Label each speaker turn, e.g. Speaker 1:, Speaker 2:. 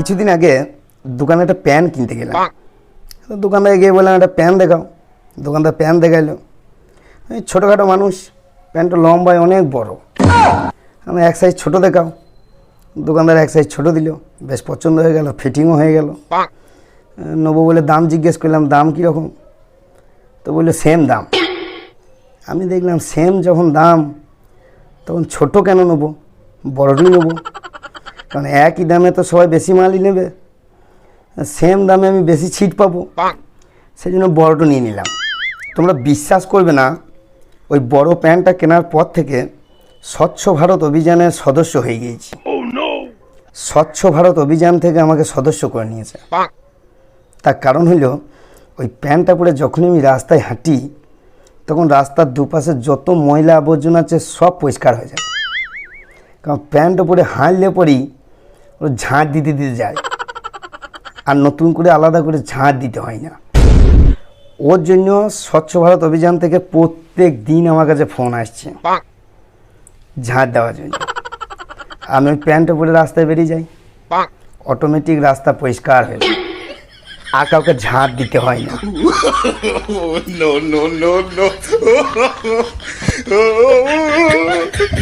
Speaker 1: কিছুদিন আগে দোকানে একটা প্যান কিনতে গেলাম। তো দোকানদারে গিয়ে বললাম একটা প্যান দেখাও। দোকানদার প্যান দেখাইলো। এই ছোটোখাটো মানুষ প্যান্টটা লম্বায় অনেক বড়। আমি এক সাইজ ছোটো দেখাও। দোকানদার এক সাইজ ছোটো দিল বেশ পছন্দ হয়ে গেল ফিটিংও হয়ে গেল। নেব বলে দাম জিজ্ঞেস করলাম দাম কীরকম তো বলল সেম দাম। আমি দেখলাম সেম যখন দাম তখন ছোট কেন নেব? বড়টাই নেব? কারণ একই দামে তো সবাই বেশি মালই নেবে। সেম দামে আমি বেশি ছিট পাবো। সেই জন্য বড়টা নিয়ে নিলাম। তোমরা বিশ্বাস করবে না ওই বড় প্যান্টটা কেনার পর থেকে স্বচ্ছ ভারত অভিযানের সদস্য হয়ে গিয়েছি। স্বচ্ছ ভারত অভিযান থেকে আমাকে সদস্য করে নিয়েছে। তার কারণ হলো ওই প্যান্টটা পরে যখনই আমি রাস্তায় হাঁটি তখন রাস্তার দুপাশে যত ময়লা আবর্জনা আছে সব পরিষ্কার হয়ে যায়। কারণ প্যান্টটা পরে হাঁটলে পরেই ঝাঁট দিতে দিতে যায়। আর নতুন করে আলাদা করে ঝাঁট দিতে হয় না। ওর জন্য স্বচ্ছ ভারত অভিযান থেকে প্রত্যেক দিন আমার কাছে ফোন আসছে। ঝাঁট দেওয়ার জন্য। আমি ওই প্যান্টটা পরে রাস্তায় বেরিয়ে যাই। অটোমেটিক রাস্তা পরিষ্কার হয়ে যায়। আর কাউকে ঝাঁট দিতে হয় না.